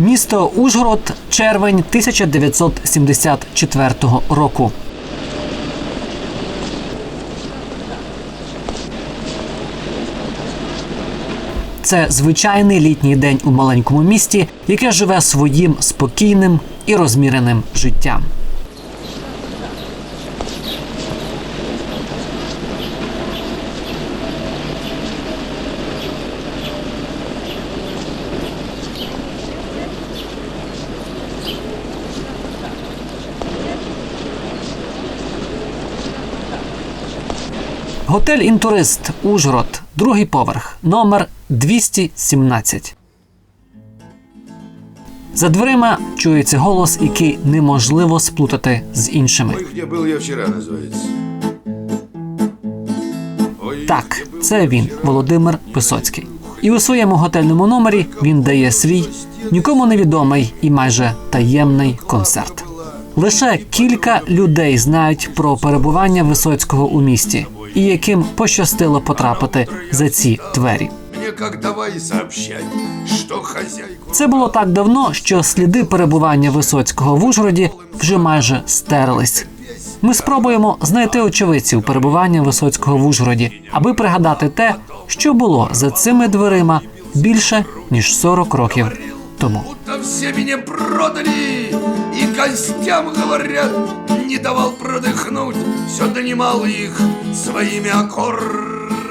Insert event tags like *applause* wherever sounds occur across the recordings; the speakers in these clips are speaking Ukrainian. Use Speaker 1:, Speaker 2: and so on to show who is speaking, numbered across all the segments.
Speaker 1: Місто Ужгород, червень 1974 року. Це звичайний літній день у маленькому місті, яке живе своїм спокійним і розміреним життям. Готель Інтурист Ужгород, другий поверх, номер 217. За дверима чується голос, який неможливо сплутати з іншими.
Speaker 2: Ой, где был я вчера, называется. Ой,
Speaker 1: Так, це він, Володимир Висоцький. І у своєму готельному номері він дає свій нікому невідомий і майже таємний концерт. Лише кілька людей знають про перебування Висоцького у місті і яким пощастило потрапити за ці двері.
Speaker 2: Хозяйку...
Speaker 1: Це було так давно, що сліди перебування Висоцького в Ужгороді вже майже стерлись. Ми спробуємо знайти очевидців перебування Висоцького в Ужгороді, аби пригадати те, що було за цими дверима більше ніж 40 років тому.
Speaker 2: Будто все меня продали И гостям говорят Не давал продыхнуть Все донимал их Своими аккордами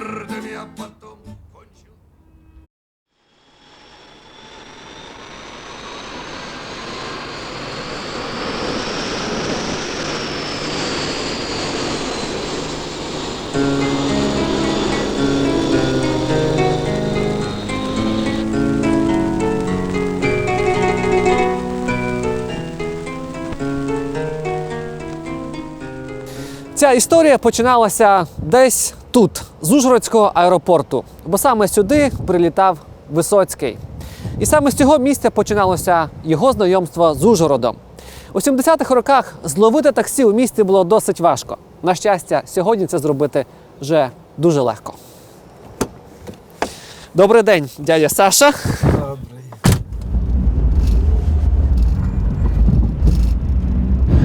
Speaker 1: Ця історія починалася десь тут, з Ужгородського аеропорту, бо саме сюди прилітав Висоцький. І саме з цього місця починалося його знайомство з Ужгородом. У 70-х роках зловити таксі у місті було досить важко. На щастя, сьогодні це зробити вже дуже легко. Добрий день, дядя Саша.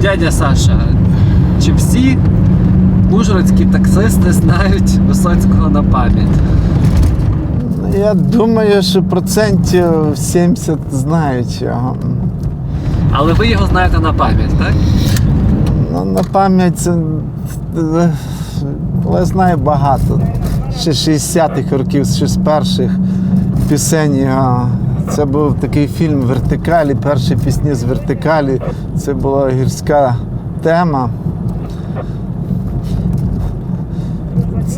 Speaker 1: Дядя Саша, чи всі ужгородські таксисти знають Висоцького на пам'ять?
Speaker 3: Я думаю, що процентів 70 знають його.
Speaker 1: Але ви його знаєте на пам'ять, так?
Speaker 3: Ну, на пам'ять це, але знаю багато. Ще 60-х років, ще з перших пісень його. Це був такий фільм Вертикалі, перші пісні з вертикалі. Це була гірська тема.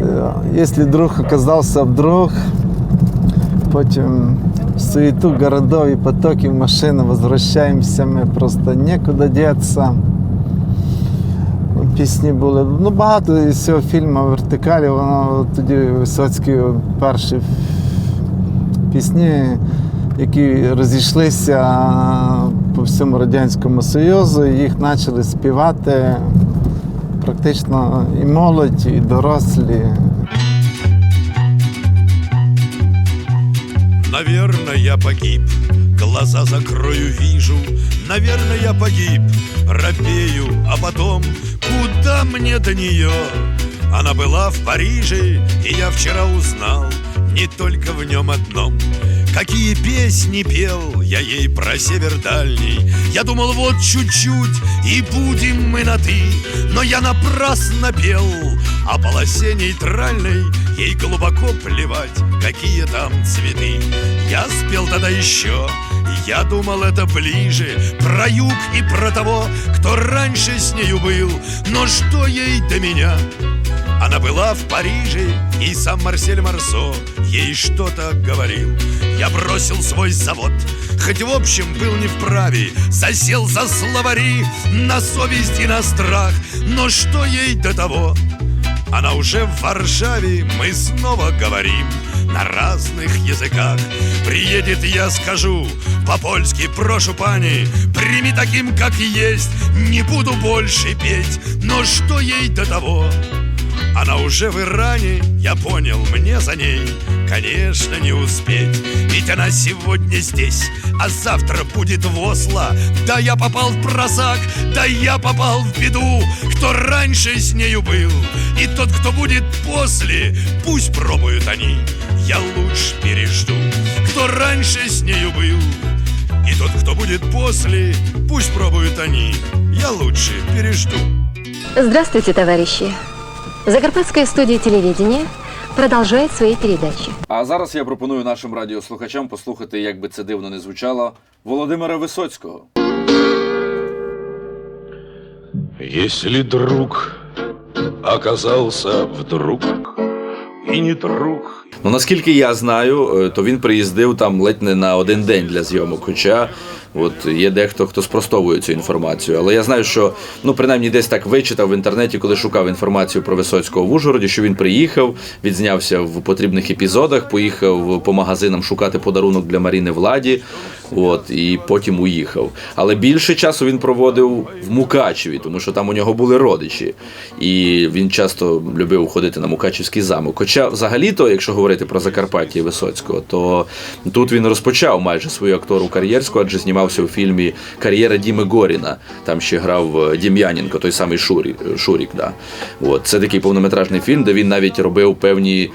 Speaker 3: Це, якщо друг оказався вдруг, потім суету городов и потоки машин возвращаемся ми, просто некуда деться. Пісні були. Ну, багато із цього фільму вертикалі, воно тоді Висоцький перші пісні, які розійшлися по всьому Радянському Союзу, їх почали співати практично і молодь, і дорослі.
Speaker 2: Наверное, я погиб, глаза закрою, вижу Наверное, я погиб, робею, а потом Куда мне до нее? Она была в Париже, и я вчера узнал Не только в нем одном Какие песни пел я ей про север дальний Я думал, вот чуть-чуть, и будем мы на «ты» Но я напрасно пел о полосе нейтральной Ей глубоко плевать, какие там цветы Я спел тогда еще, я думал это ближе Про юг и про того, кто раньше с нею был Но что ей до меня? Она была в Париже, и сам Марсель Марсо ей что-то говорил. Я бросил свой завод, хоть в общем был не вправе, засел за словари на совесть и на страх. Но что ей до того? Она уже в Варшаве, мы снова говорим на разных языках. Приедет, я скажу, по-польски прошу пани, прими таким, как есть, не буду больше петь, но что ей до того? Уже в Иране, я понял, мне за ней, конечно, не успеть. Ведь она сегодня здесь, а завтра будет в Осло. Да я попал в просак, да я попал в беду. Кто раньше с нею был, и тот, кто будет после, пусть пробуют они, я лучше пережду. Кто раньше с нею был, и тот, кто будет после, пусть пробуют они, я лучше пережду.
Speaker 4: Здравствуйте, товарищи! Закарпатская студия телевидения продолжает свои передачи.
Speaker 5: А зараз я пропоную нашим радіослухачам послухати, як би це дивно не звучало, Володимира Висоцького.
Speaker 2: Если друг оказался вдруг и не друг,
Speaker 5: Ну наскільки я знаю, е, то він приїздив там ледь не на один день для зйомок. Хоча от є дехто, хто спростовує цю інформацію. Але я знаю, що ну принаймні десь так вичитав в інтернеті, коли шукав інформацію про Висоцького в Ужгороді, що він приїхав, відзнявся в потрібних епізодах, поїхав по магазинам шукати подарунок для Маріни Владі. От і потім уїхав. Але більше часу він проводив в Мукачеві, тому що там у нього були родичі, і він часто любив ходити на Мукачевський замок. Хоча, взагалі-то, якщо говорити про Закарпаття і Висоцького, то тут він розпочав майже свою актору кар'єрську, адже знімався у фільмі Кар'єра Діми Горіна. Там ще грав е, Дім'яненко, той самий Шурік. Шурік да. От це такий повнометражний фільм, де він навіть робив певні.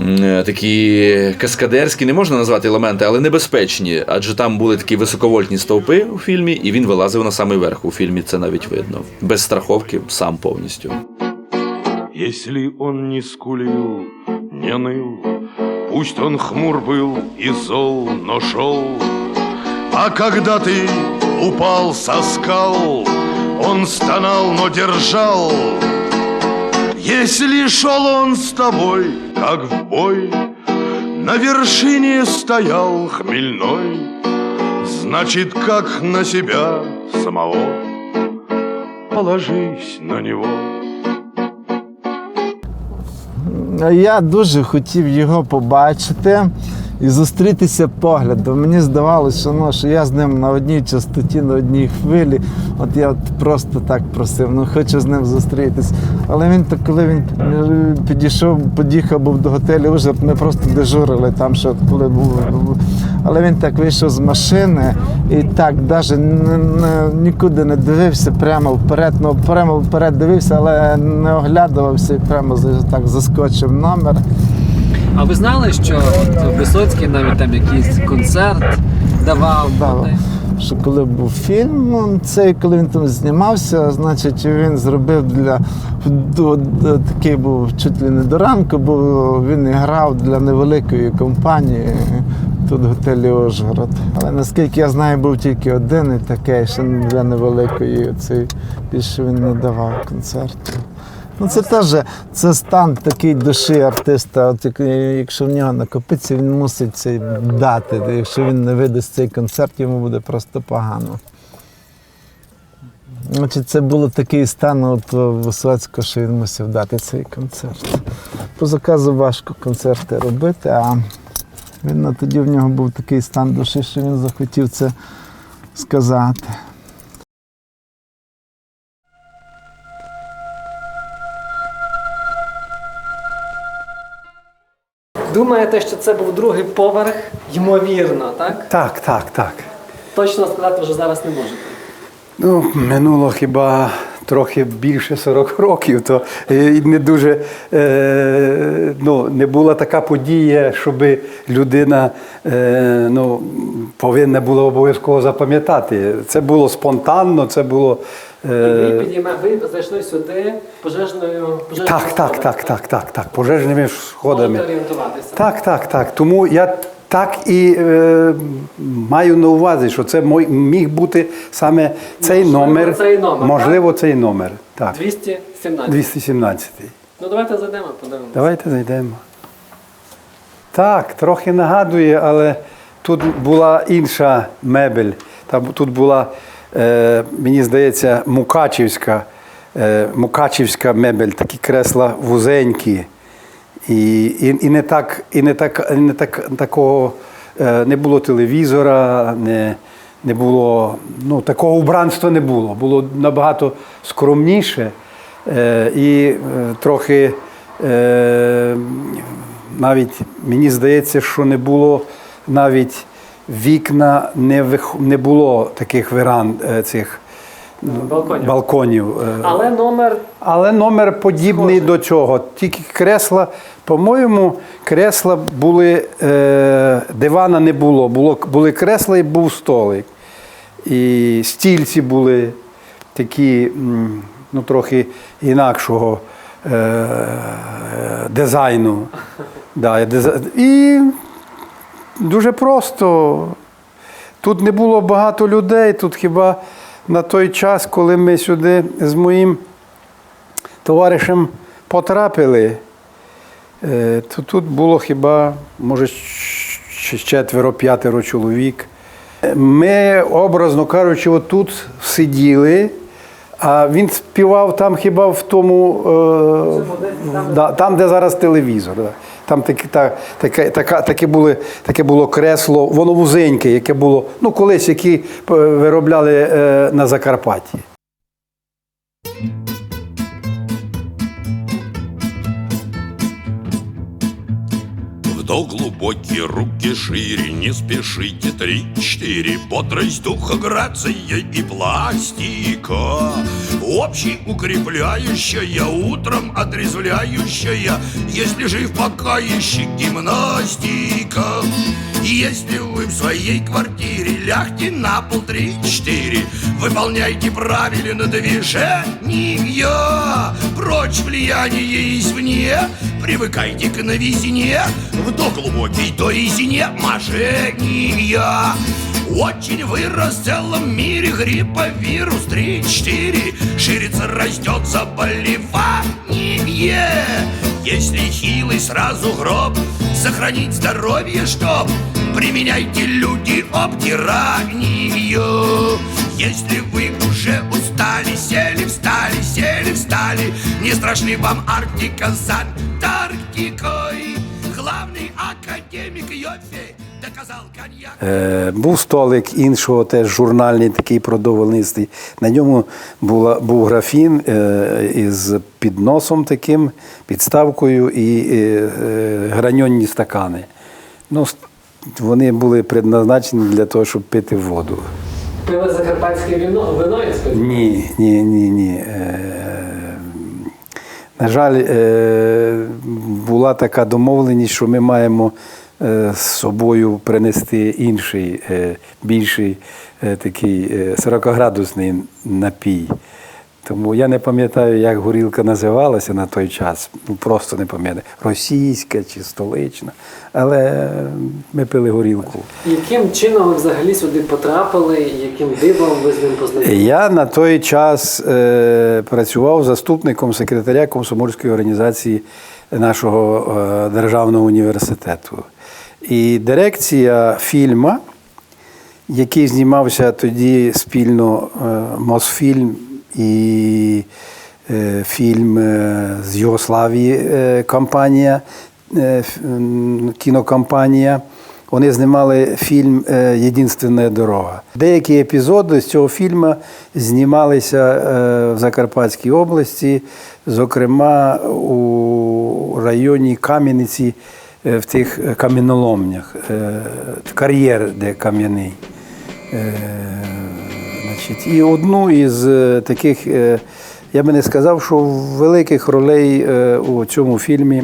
Speaker 5: Е, такі каскадерські, не можна назвати елементи, але небезпечні, адже там були такі високовольтні стовпи у фільмі, і він вилазив на самий верх. У фільмі це навіть видно. Без страховки, сам повністю.
Speaker 2: если он не скулил, не ныл, пусть он хмур был и зол, но шел. А когда ты упал со скал, он стонал, но держал. Если шел он с тобой, как в бой, на вершине стоял хмельной, значит, как на себя самого, положись на него.
Speaker 3: Я дуже хотів його побачити і зустрітися поглядом. Мені здавалося, що, ну, що я з ним на одній частоті, на одній хвилі. От я от просто так просив, ну хочу з ним зустрітись. Але він так, коли він підійшов, під'їхав був до готелю, вже ми просто дежурили там, що коли був. Але він так вийшов з машини і так навіть нікуди не дивився, прямо вперед, ну прямо вперед дивився, але не оглядувався і прямо так заскочив номер.
Speaker 1: А ви знали, що от Висоцький навіть там якийсь концерт давав?
Speaker 3: Да, що коли був фільм, цей, коли він там знімався, значить він зробив для до, до- такий був чуть ли не до ранку, бо він грав для невеликої компанії тут в готелі Ожгород. Але наскільки я знаю, був тільки один і такий, ще для невеликої. Цей більше він не давав концертів. Ну, це теж це стан такий душі артиста. От якщо в нього накопиться, він мусить це дати. Якщо він не видасть цей концерт, йому буде просто погано. Значить, це було такий стан от Висоцького, що він мусив дати цей концерт. По заказу важко концерти робити, а він тоді в нього був такий стан душі, що він захотів це сказати.
Speaker 1: Думаєте, що це був другий поверх? Ймовірно, так?
Speaker 6: Так, так, так.
Speaker 1: Точно сказати вже зараз не можете.
Speaker 6: Ну, минуло хіба трохи більше 40 років, то е, не дуже е, ну, не була така подія, щоб людина е, ну, повинна була обов'язково запам'ятати. Це було спонтанно, це було.
Speaker 1: І ви
Speaker 6: Е,
Speaker 1: підійма, ви зайшли сюди пожежною пожежною
Speaker 6: так, так, так, так, так, так, пожежними сходами.
Speaker 1: Можете орієнтуватися.
Speaker 6: Так, так, так. Тому я так і е, маю на увазі, що це мой, міг бути саме цей
Speaker 1: Можливо,
Speaker 6: номер.
Speaker 1: цей номер,
Speaker 6: можливо, цей номер. Так.
Speaker 1: 217.
Speaker 6: 217.
Speaker 1: Ну давайте зайдемо, подивимося.
Speaker 6: Давайте зайдемо. Так, трохи нагадує, але тут була інша мебель. Там, тут була, мені здається, мукачівська, е, мукачівська мебель, такі кресла вузенькі. І, і, і не так, і не так, не так такого е, не було телевізора, не, не було, ну, такого убранства не було. Було набагато скромніше е, і е, трохи е, навіть мені здається, що не було навіть вікна не, вих... не було таких веранд, е, цих
Speaker 1: Балконів.
Speaker 6: балконів. е.
Speaker 1: Але номер
Speaker 6: Але номер подібний до цього. Тільки кресла, по-моєму, кресла були, е, дивана не було. було. Були кресла і був столик. І стільці були такі, ну, трохи інакшого е, дизайну. *laughs* Да, І дуже просто. Тут не було багато людей, тут хіба на той час, коли ми сюди з моїм товаришем потрапили, е, то тут було хіба, може, четверо-п'ятеро чоловік. Ми, образно кажучи, отут сиділи, а він співав там хіба в тому, е, там, де зараз телевізор. Там таке, та, таке, така, таке, були, таке було кресло, воно вузеньке, яке було, ну, колись, які е, виробляли е, на Закарпатті.
Speaker 2: Вдох глубокий, руки шире, не спешите. Три-четыре, бодрость духа, грация и пластика. Общий укрепляющая, утром отрезвляющая. Если жив пока еще гимнастика. Если вы в своей квартире, лягте на пол. Три-четыре Выполняйте правильно движения Прочь влияние извне Привыкайте к новизне. Вдох глубокий, то резине мошенния очень вырос в целом мире гриппа вирус 3-4 Ширится, растет заболевание. Если хилый, сразу гроб. Сохранить здоровье, чтоб. Применяйте люди обтиранию Если вы уже устали, сели, встали, сели, встали Не страшны вам Арктика с Антарктикой Главный академик Йоффе доказал коньяк
Speaker 6: Е, був столик іншого, теж журнальний, такий продовольнистий. На ньому була, був графін е, із підносом таким, підставкою і е, е, граньонні стакани. Ну, с- вони були предназначені для того, щоб пити воду.
Speaker 1: пили закарпатське вино, вино я.
Speaker 6: Ні, ні, ні, ні. Е, на жаль, е, була така домовленість, що ми маємо е, з собою принести інший, більший такий е, 40-градусний напій. Тому я не пам'ятаю, як горілка називалася на той час. Ну, просто не пам'ятаю. Російська чи столична. Але ми пили горілку.
Speaker 1: Яким чином ви взагалі сюди потрапили? Яким дивом ви з ним познайомилися?
Speaker 6: Я на той час е, працював заступником секретаря комсомольської організації нашого е, державного університету. І дирекція фільму, який знімався тоді спільно е, Мосфільм і е, фільм е, з Югославії е, компанія, кінокомпанія. Вони знімали фільм Єдинственна дорога. Деякі епізоди з цього фільму знімалися в Закарпатській області, зокрема у районі Кам'яниці, в тих каміноломнях, е, кар'єр, де кам'яний. Значить, і одну із е, таких, е, я би не сказав, що великих ролей е, у цьому фільмі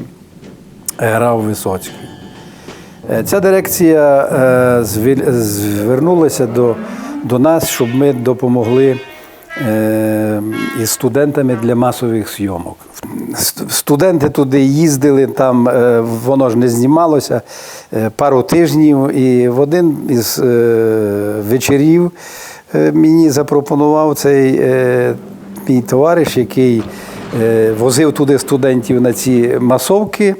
Speaker 6: грав Висоцький. Ця дирекція звернулася до, до нас, щоб ми допомогли із студентами для масових зйомок. Студенти туди їздили, там воно ж не знімалося пару тижнів, і в один із вечорів мені запропонував цей е, мій товариш, який е, возив туди студентів на ці масовки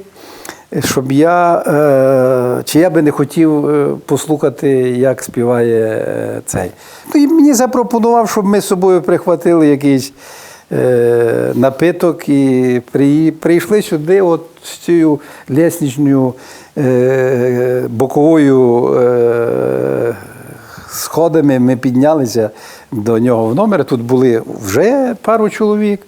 Speaker 6: щоб я, е, чи я би не хотів е, послухати, як співає е, цей. Ну, і мені запропонував, щоб ми з собою прихватили якийсь е, напиток і при, прийшли сюди от з цією лісничною е, боковою е, сходами. Ми піднялися до нього в номер. Тут були вже пару чоловік.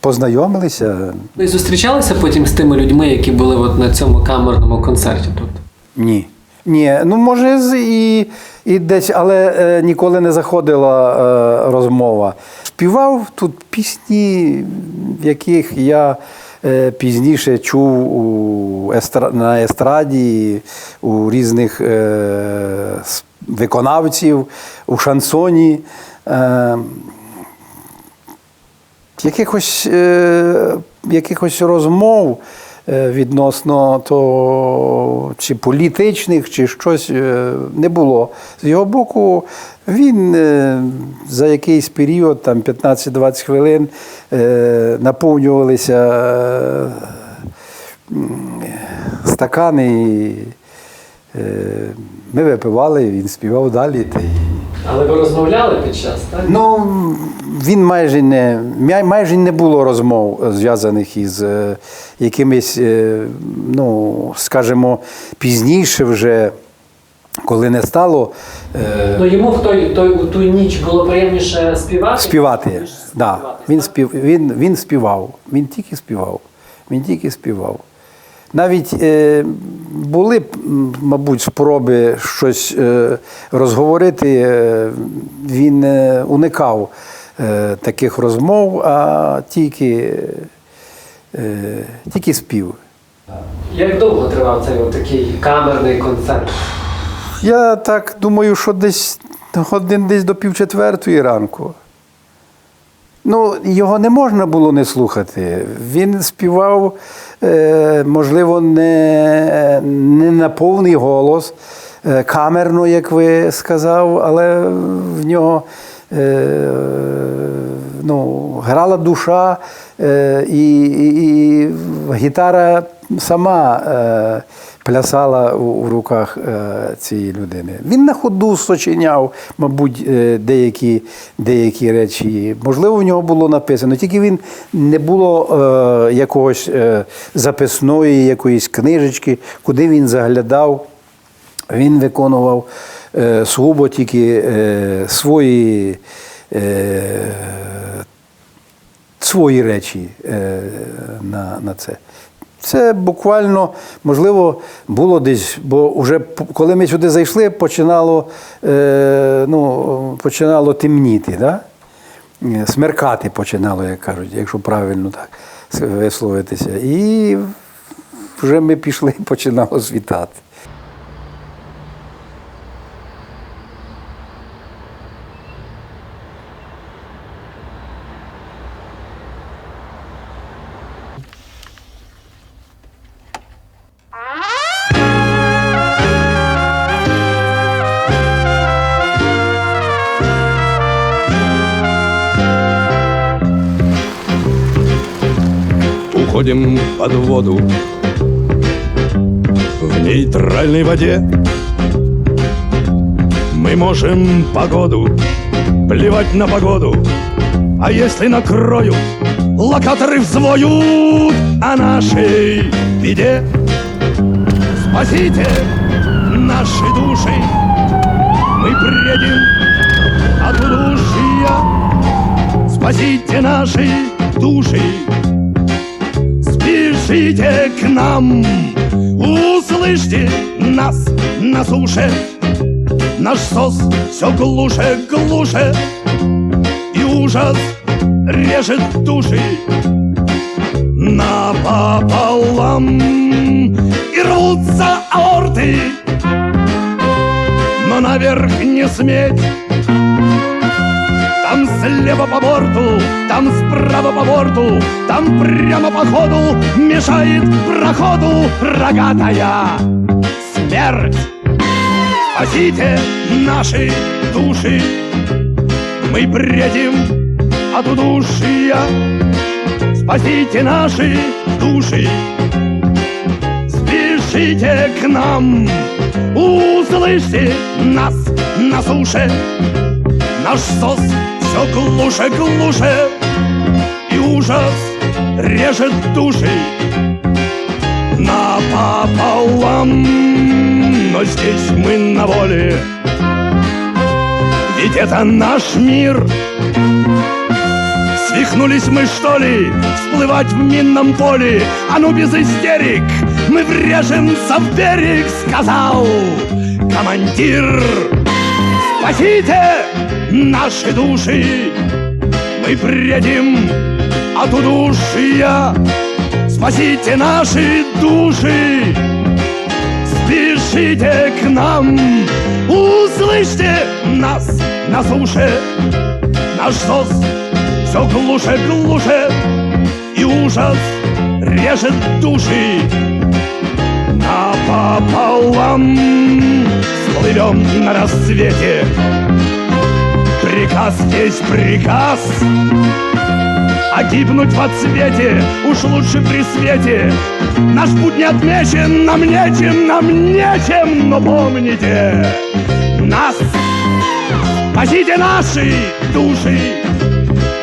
Speaker 6: Познайомилися.
Speaker 1: Ви Ну, зустрічалися потім з тими людьми, які були от на цьому камерному концерті тут?
Speaker 6: Ні. Ні, ну може і, і десь, але е, ніколи не заходила е, розмова. Співав тут пісні, яких я е, пізніше чув у естра, на естраді, у різних е, виконавців, у шансоні. Е, якихось, е, якихось розмов е, відносно то, чи політичних, чи щось е, не було. З його боку, він е, за якийсь період, там 15-20 хвилин, е, наповнювалися е, стакани. І, ми випивали, він співав далі.
Speaker 1: Але ви розмовляли під час, так?
Speaker 6: Ну, він майже не, майже не було розмов е, зв'язаних із е, якимись, е, ну, скажімо, пізніше вже, коли не стало е,
Speaker 1: Ну йому в той, той, у ту ніч було приємніше співати?
Speaker 6: співати.
Speaker 1: ніж
Speaker 6: Да.
Speaker 1: співатись,
Speaker 6: Він, спів, він, він співав, він тільки співав. Він тільки співав. Навіть е, були, мабуть, спроби щось е, розговорити, е, він е, уникав е, таких розмов, а тільки, е, тільки спів.
Speaker 1: Як довго тривав цей такий камерний концерт?
Speaker 6: Я так думаю, що десь годин десь до півчетвертої ранку. Ну, його не можна було не слухати. Він співав, е, можливо, не, не на повний голос, е, камерно, як ви сказав, але в нього е, ну, грала душа, і, і, і гітара сама плясала у, у руках е, цієї людини. Він на ходу сочиняв, мабуть, е, деякі, деякі речі. Можливо, в нього було написано, тільки він не було е, якогось е, записної, якоїсь книжечки, куди він заглядав. Він виконував е, сугубо тільки е, свої, е, свої речі е, на, на це. Це буквально, можливо, було десь, бо вже коли ми сюди зайшли, починало, е, ну, починало темніти, да? Е, смеркати починало, як кажуть, якщо правильно так висловитися. І вже ми пішли, *laughs* починало світати.
Speaker 7: Уходим под воду. В нейтральной воде Мы можем погоду Плевать на погоду. А если накроют Локаторы взвоют О нашей беде. Спасите наши души. Мы бредим от удушья. Спасите наши души Спешите к нам, услышьте нас на суше. Наш сос все глуше, глуше, и ужас режет души напополам. И рвутся аорты, но наверх не сметь. Слева по борту, там справа по борту, там прямо по ходу мешает проходу рогатая смерть. Спасите наши души, мы бредим от удушья. Спасите наши души, спешите к нам, услышьте нас на суше. Наш сос все глуше, глуше, И ужас режет души напополам. Но здесь мы на воле, ведь это наш мир. Свихнулись мы, что ли, всплывать в минном поле? А ну без истерик, мы врежемся в берег, сказал командир. Спасите наши души, мы бредим от удушья. Спасите наши души, спешите к нам, услышьте нас на суше. Наш зов все глуше, глуше, и ужас режет души напополам. Слывем на рассвете, Приказ есть приказ. А гибнуть в отсвете уж лучше при свете. Наш путь не отмечен, нам нечем, нам нечем Но помните нас Спасите наши души.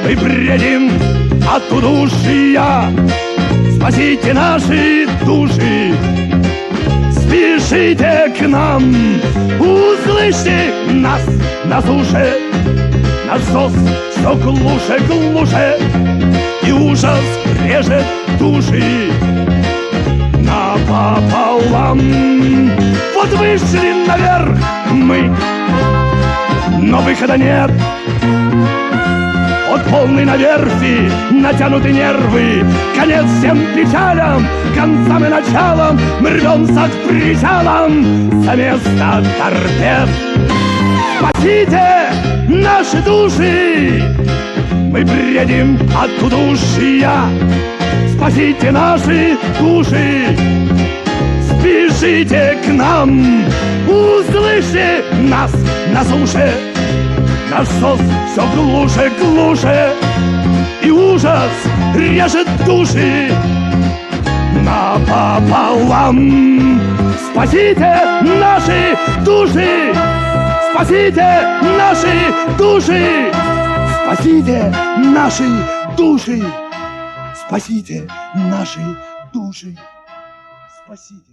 Speaker 7: Мы бредим от удушья Спасите наши души Спешите к нам Услышьте нас на суше Наш зов все глуше, глуше И ужас режет души Напополам Вот вышли наверх мы Но выхода нет от полный на верфи, натянуты нервы Конец всем печалям, концам и началам Мы рвемся к причалам за место торпед Спасите наши души Мы бредим от удушья Спасите наши души Спешите к нам Услышьте нас на суше Наш сос все глуше, глуше И ужас режет души Напополам Спасите наши души Спасите наши души! Спасите наши души! Спасите наши души! Спасите!